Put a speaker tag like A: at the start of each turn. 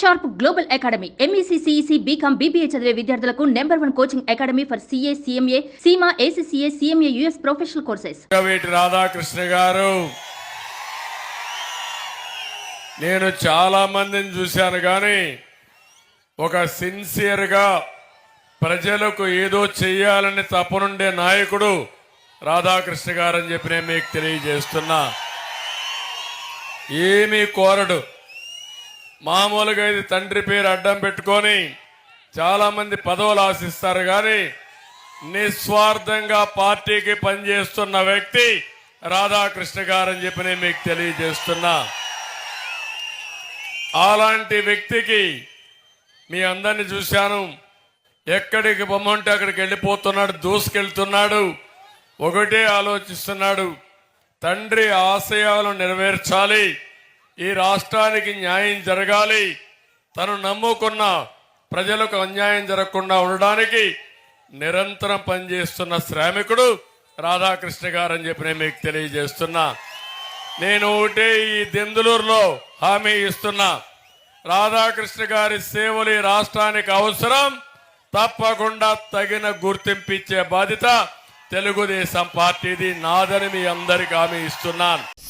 A: Sharp Global Academy MEC CEC BCom BBA చదివే విద్యార్థులకు number one coaching academy for CA CMA CIMA ACCA CMA US professional courses.
B: వీటి రాధాకృష్ణ గారు నేను చాలా మందిని చూశాను కానీ ఒక సిన్సియర్గా ప్రజలకు ఏదో చేయాలని తపనుండే నాయకుడు రాధాకృష్ణ గారు అని చెప్పి నేను మీకు తెలియజేస్తున్నా. ఏమీ కోరడు. మామూలుగా ఇది తండ్రి పేరు అడ్డం పెట్టుకొని చాలా మంది పదవులు ఆశిస్తారు కానీ నిస్వార్థంగా పార్టీకి పనిచేస్తున్న వ్యక్తి రాధాకృష్ణ గారని చెప్పి నేను మీకు తెలియజేస్తున్నా. అలాంటి వ్యక్తికి మీ అందరిని చూశాను. ఎక్కడికి బొమ్మంటే అక్కడికి వెళ్ళిపోతున్నాడు దూసుకెళ్తున్నాడు ఒకటే ఆలోచిస్తున్నాడు. తండ్రి ఆశయాలు నెరవేర్చాలి. ఈ రాష్ట్రానికి న్యాయం జరగాలి. తను నమ్ముకున్న ప్రజలకు అన్యాయం జరగకుండా ఉండడానికి నిరంతరం పనిచేస్తున్న శ్రామికుడు రాధాకృష్ణ గారు అని చెప్పి నేను మీకు తెలియజేస్తున్నా. నేను ఒకటే ఈ దెందులూరులో హామీ ఇస్తున్నా. రాధాకృష్ణ గారి సేవలు ఈ రాష్ట్రానికి అవసరం. తప్పకుండా తగిన గుర్తింపు ఇచ్చే బాధ్యత తెలుగుదేశం పార్టీది. నాదని మీ అందరికి హామీ ఇస్తున్నాను.